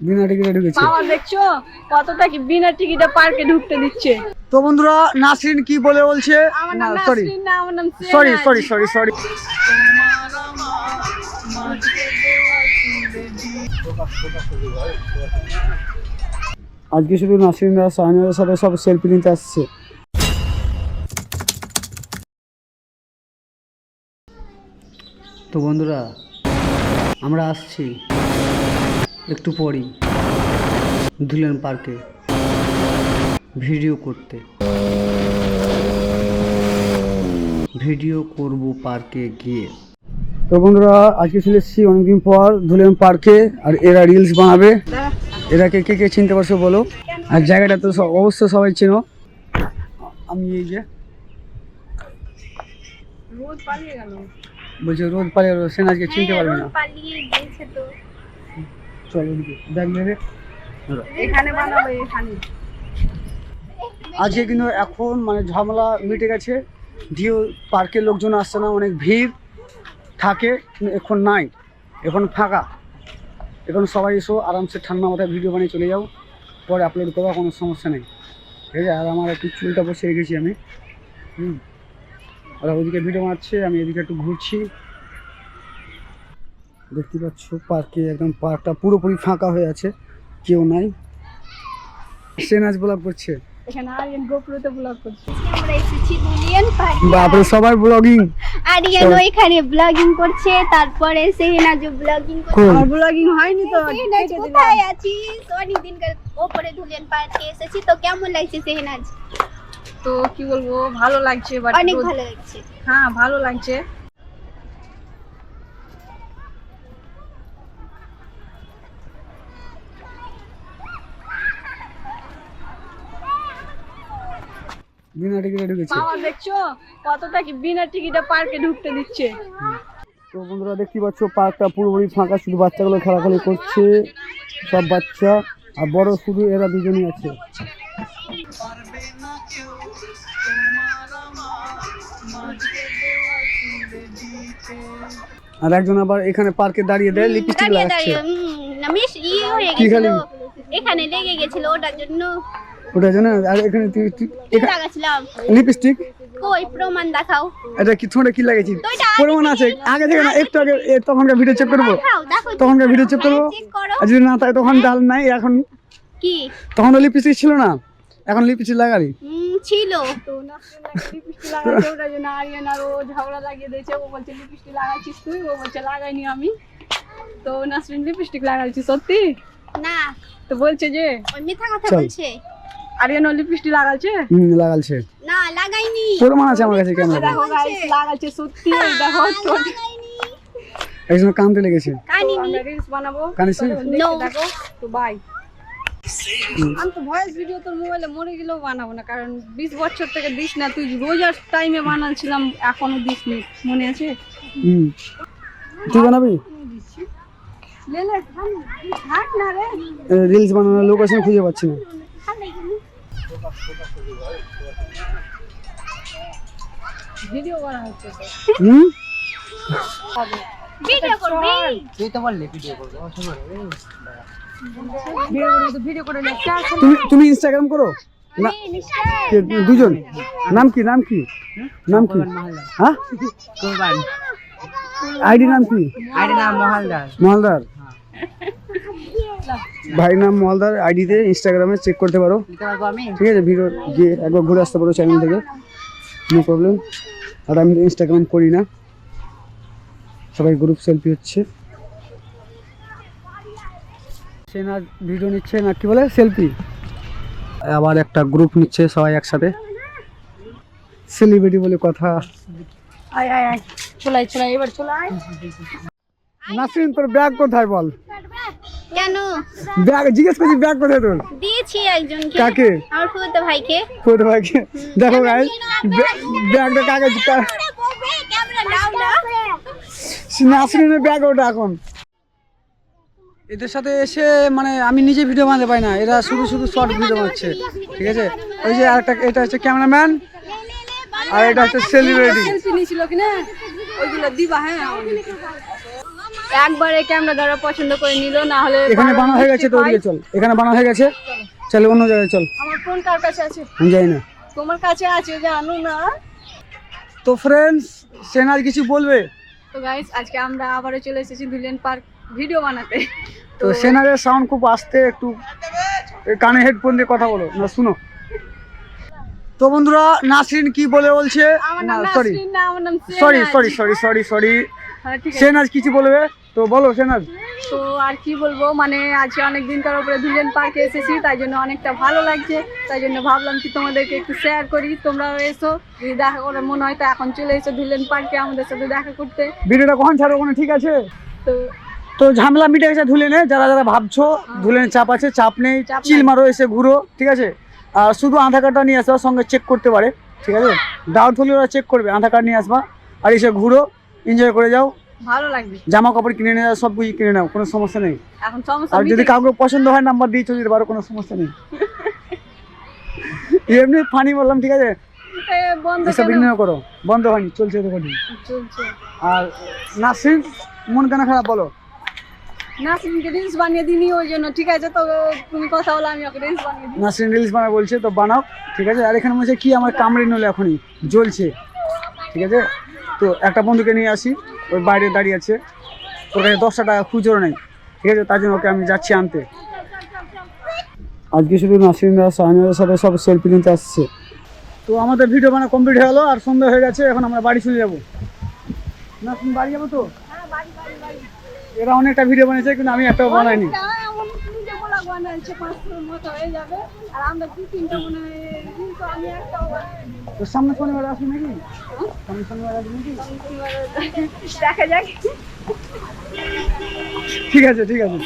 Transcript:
বিনা টিকিটে ঢুকেছে। পাওয়ার দেখছ? কতটা কি বিনা টিকিটে পার্কে ঢুকতে দিচ্ছে? তো বন্ধুরা নাসরিন কি বলে বলছে? Sorry sorry sorry sorry sorry আজকে শুধু নাসরিনরা সাহানের সাথে সব সেলফি নিতে আসছে। তো বন্ধুরা আমরা আসছি। একটু পরই ধুলেন পার্কে ভিডিও করতে। ভিডিও করব পার্কে গিয়ে। তো বন্ধুরা আজকে চলে এসেছি অনেকদিন পর ধুলেন পার্কে আর এরা রিলস বানাবে। এরা কে কে কে চিনতে পারছ বলো? আর জায়গাটা তো সব- অবশ্য সবাই চেনো। আমি এই যে রোজ পালিয়ে গেল। বলছে রোদ পালিয়ে গেলো, সেন আজকে চিনতে পারবে না পালিয়ে গেছে তো চলো ওদিকে ব্যাগ নেবে ধরো। আজকে কিন্তু এখন মানে ঝামেলা মিটে গেছে। দিয়ে পার্কের লোকজন আসছে না, অনেক ভিড় থাকে এখন নাই। এখন ফাঁকা। এখন সবাই এসো, আরামসে ঠান্ডা মাথায় ভিডিও বানিয়ে চলে যাও। পরে আপলোড করবা, কোনো সমস্যা নেই। ঠিক আছে, আর আমার একটু চুলটা বসে রেখেছি আমি। হুম। ওরা ওদিকে ভিডিও বানাচ্ছে, আমি এদিকে একটু ঘুরছি। দেখতে পাচ্ছ পার্কে একদম পার্কটা পুরোপুরি ফাঁকা হয়ে আছে কেউ নাই। সে নাচ ব্লগ করছে। এখানে আরিয়ান গোপ্রোতে ব্লগ করছে। আমরা এসেছি দুলিয়ান পার্টি বাপরে সবাই ব্লগিং আরিয়ানো এখানে ব্লগিং করছে তারপরে সেহেনাজু ব্লগিং করছে। ব্লগিং হয়নি তো? সেহেনাজ আছিস? অনেকদিন ওপরে ধুলিয়ান পার্কে এসেছি তো কেমন লাগছে সেহেনাজ তো কি বলব ভালো লাগছে বাট অনেক ভালো লাগছে। হ্যাঁ ভালো লাগছে। বিনা টিকিটে ঢুকেছে। পাওয়ার দেখছ? কতটা কি বিনা টিকিটে পার্কে ঢুকতে দিচ্ছে। তো বন্ধুরা দেখতে পাচ্ছ পার্কটা পুরোপুরি ফাঁকা শুধু বাচ্চাগুলো খেলাখেলি করছে সব বাচ্চা আর বড় শুধু এরা দুজনই আছে। আর একজন আবার এখানে পার্কে দাঁড়িয়ে দেয় লিপস্টিক লাগাচ্ছে। ইয়ে? এখানে লেগে গেছিল ওটার জন্য। ওটা জানো আর এখানে তুই তুই- লাগাছিলাম। লিপস্টিক? কই প্রমাণ দেখাও। এটা কি ছোট কি তো আগে পরিমাণ আছে। আগে থেকে না একটু আগে এ, তখনকার ভিডিও চেক করব। তখনকার ভিডিও চেক করব। আর যদি না থাকে তখন ডাল নাই এখন কি? তখন লিপস্টিক ছিল না। এখন লিপস্টিক লাগালি। ছিল। তো ঝগড়া লাগিয়ে দিয়েছে। ও বলছে লিপস্টিক লাগাচ্ছিস তুই? ও বলছে লাগাইনি আমি। তো নাসরিন লিপস্টিক লাগাচ্ছি সত্যি? না। তো বলছে যে ওই মিথ্যা কথা বলছে। আরিয়ান লিপস্টিক হুম লাগালছে। না লাগাইনি। প্রমাণ আছে আমার কাছে ক্যামেরা দেখো গাইস লাগাচ্ছে সত্যি দেখো একজন কানতে লেগেছে। কানিনি। রিলস বানাবো। দেখো তো বাই আমি তো ভয়েস ভিডিও তোর মোবাইলে মরে গেলেও বানাবো না কারণ বিশ বছর থেকে দিস না তুই রোজার টাইমে বানাচ্ছিলাম এখনও দিস নি মনে আছে? হুম। তুই বানাবি? লে লে থাক না রে। রিলস বানানোর লোকেশন খুঁজে পাচ্ছি না। ভিডিও করা হচ্ছে হুম? ভিডিও করবি? ভিডিও করে তো ভিডিও করে তুমি তুমি ইনস্টাগ্রাম করো? না দুজন? নাম কি নাম কি? নাম কি? হ্যাঁ? আইডি নাম কি? মহালদার। ভাই নাম মহালদার আইডিতে ইনস্টাগ্রামে চেক করতে পারো। ঠিক আছে ভিডিও গিয়ে একবার ঘুরে আসতে পারো চ্যানেল থেকে। নো প্রবলেম আর আমি ইনস্টাগ্রাম করি না। সবাই গ্রুপ সেলফি হচ্ছে। সে না ভিডিও নিচ্ছে না কি বলে? সেলফি আবার একটা গ্রুপ নিচ্ছে সবাই একসাথে। সেলিব্রিটি বলে কথা। আয় আয় আয়। চলাই চলাই এবার চলাই নাসরিন তোর ব্যাগ কোথায় বল? কেন? ব্যাগ জিজ্ঞেস করছি ব্যাগ কোথায় তোর? দিয়েছি একজনকে। কাকে? আমার ফুতো ভাইকে। তোর ভাইকে। দেখো গাইস ব্যাগটা নাও নাসরিনের ব্যাগ ওটা এখন। এদের সাথে এসে মানে আমি নিজে ভিডিও বানাতে পারি না। এরা শুধু শুধু শর্ট ভিডিও বানাচ্ছে ঠিক আছে? ওই যে আরেকটা এটা হচ্ছে ক্যামেরাম্যান আর এটা হচ্ছে সেলিব্রিটি ওইগুলো দিবা হ্যাঁ। একবারে ক্যামেরা ধরা পছন্দ করে নিল না হলে এখানে বানা হয়ে গেছে তো ওদিকে চল। এখানে বানা হয়ে গেছে। চল অন্য জায়গায় চল। আমার ফোন কার কাছে আছে? আমি যাই না। তোমার কাছে আছে জানো না। তো ফ্রেন্ডস সেন আজ কিছু বলবে? তো গাইস আজকে আমরা আবারও চলে এসেছি দুলেন পার্ক ভিডিও বানাতে। তো সেনারের সাউন্ড খুব আসতে একটু কানে হেডফোন দিয়ে কথা বলো না শুনো। তো বন্ধুরা নাসরিন কি বলে বলছে? না sorry sorry sorry sorry sorry sorry সেনাজ কিছু বলবে? তো বলো সেনাজ তো আর কি বলব মানে আজকে অনেক দিন কার উপরে দুলেন পার্কে এসেছি তাই জন্য অনেকটা ভালো লাগছে। তাই জন্য ভাবলাম কি তোমাদেরকে একটু শেয়ার করি তোমরাও এসো যদি দেখা করে মনে হয় তো এখন চলে এসো দুলেন পার্কে আমাদের সাথে দেখা করতে। ভিডিওটা কখন ছাড়ো ওখানে ঠিক আছে? তো তো ঝামেলা মিটে গেছে ধুলে নে যারা যারা ভাবছ ধুলে চাপ আছে চাপ নেই চিল মারো এসে ঘুরো ঠিক আছে? আর শুধু আধার কার্ডটা নিয়ে আসবা সঙ্গে চেক করতে পারে ঠিক আছে? ডাউট হলে ওরা চেক করবে আধার কার্ড নিয়ে আসবা আর এসে ঘুরো এনজয় করে যাও। ভালো লাগবে। জামা কাপড় কিনে নিয়ে যাও সব কিছু কিনে নাও কোনো সমস্যা নেই। এখন সমস্যা আর যদি কাউকে পছন্দ হয় নাম্বার দিয়ে চলে যেতে পারো কোনো সমস্যা নেই। এমনি ফানি বললাম ঠিক আছে? এ, বন্ধ এসব ইগনোর করো বন্ধ হয়নি চলছে আর নাসির মন কেন খারাপ বলো? রিলস বানিয়ে দিনি ওই জন্য ঠিক আছে? তো তুমি কথা বলো আমি ওকে রিলস বানিয়ে দিই। নাসরিন রিলস বানা বলছে তো বানাও ঠিক আছে? আর এখানে মনে হচ্ছে কি আমার কামড়ে নিলে এখনই? জ্বলছে ঠিক আছে? তো একটা বন্ধুকে নিয়ে আসি। ওই বাইরে দাঁড়িয়ে আছে। ওর কাছে দশটা টাকা খুচরো নেই। ঠিক আছে, তার জন্য ওকে আমি যাচ্ছি আনতে। আজকে শুধু নাসরিনরা সাহানের সাথে সব সেলফি নিতে আসছে। তো আমাদের ভিডিও বানা কমপ্লিট হয়ে গেলো, আর সন্ধ্যা হয়ে গেছে, এখন আমরা বাড়ি চলে যাব। না বাড়ি যাব তো? এরা অনেকটা ভিডিও বানিয়েছে, কিন্তু আমি একটাও বানাইনি। পাঁচশোর মতো হয়ে যাবে। আর আমরা দু তিনটা মনে হয় কিন্তু আমি একটা তো সামনে শনিবার আসবি নাকি? সামনে শনিবার আসবি নাকি? দেখা যাক। ঠিক আছে ঠিক আছে।